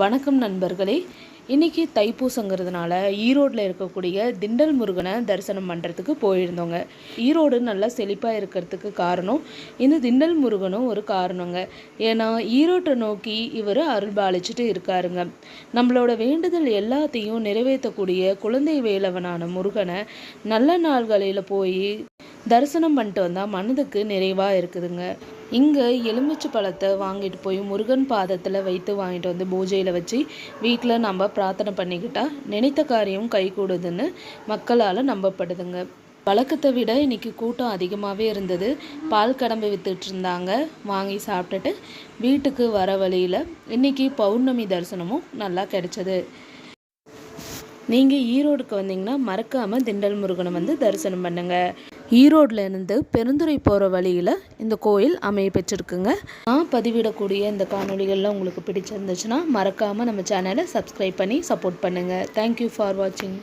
வணக்கம் நண்பர்களே. இன்றைக்கி தைப்பூசங்கிறதுனால ஈரோட்டில் இருக்கக்கூடிய திண்டல் முருகனை தரிசனம் பண்ணுறதுக்கு போயிருந்தோங்க. ஈரோடு நல்லா செழிப்பாக இருக்கிறதுக்கு காரணம் இந்த திண்டல் முருகனும் ஒரு காரணங்க. ஏன்னா ஈரோட்டை நோக்கி இவர் அருள்பாலிச்சுட்டு இருக்காருங்க. நம்மளோட வேண்டுதல் எல்லாத்தையும் நிறைவேற்றக்கூடிய குழந்தை வேலவனான முருகனை நல்ல நாள்களில் போய் தரிசனம் பண்ணிட்டு வந்தால் மனதுக்கு நிறைவாக இருக்குதுங்க. இங்கே எலுமிச்சை பழத்தை வாங்கிட்டு போய் முருகன் பாதத்தில் வைத்து வாங்கிட்டு வந்து பூஜையில் வச்சு வீட்டில் நம்ம பிரார்த்தனை பண்ணிக்கிட்டால் நினைத்த காரியம் கைகூடுதுன்னு மக்களால் நம்பப்படுதுங்க. வழக்கத்தை விட இன்னைக்கு கூட்டம் அதிகமாகவே இருந்தது. பால் கடம்பு வித்துட்டு இருந்தாங்க. வாங்கி சாப்பிட்டுட்டு வீட்டுக்கு வர வழியில் இன்னைக்கு பௌர்ணமி தரிசனமும் நல்லா கிடைச்சது. நீங்கள் ஈரோடுக்கு வந்தீங்கன்னா மறக்காமல் திண்டல் முருகனை வந்து தரிசனம் பண்ணுங்கள் ஈரோட்ல இருந்து பெருந்துறை போகிற வழியில் இந்த கோயில் அமைய பெற்றிருக்குங்க. நான் பதிவிடக்கூடிய இந்த காணொளிகள்லாம் உங்களுக்கு பிடிச்சிருந்துச்சுன்னா மறக்காமல் நம்ம சேனலை சப்ஸ்கிரைப் பண்ணி சப்போர்ட் பண்ணுங்கள் தேங்க்யூ ஃபார் வாட்சிங்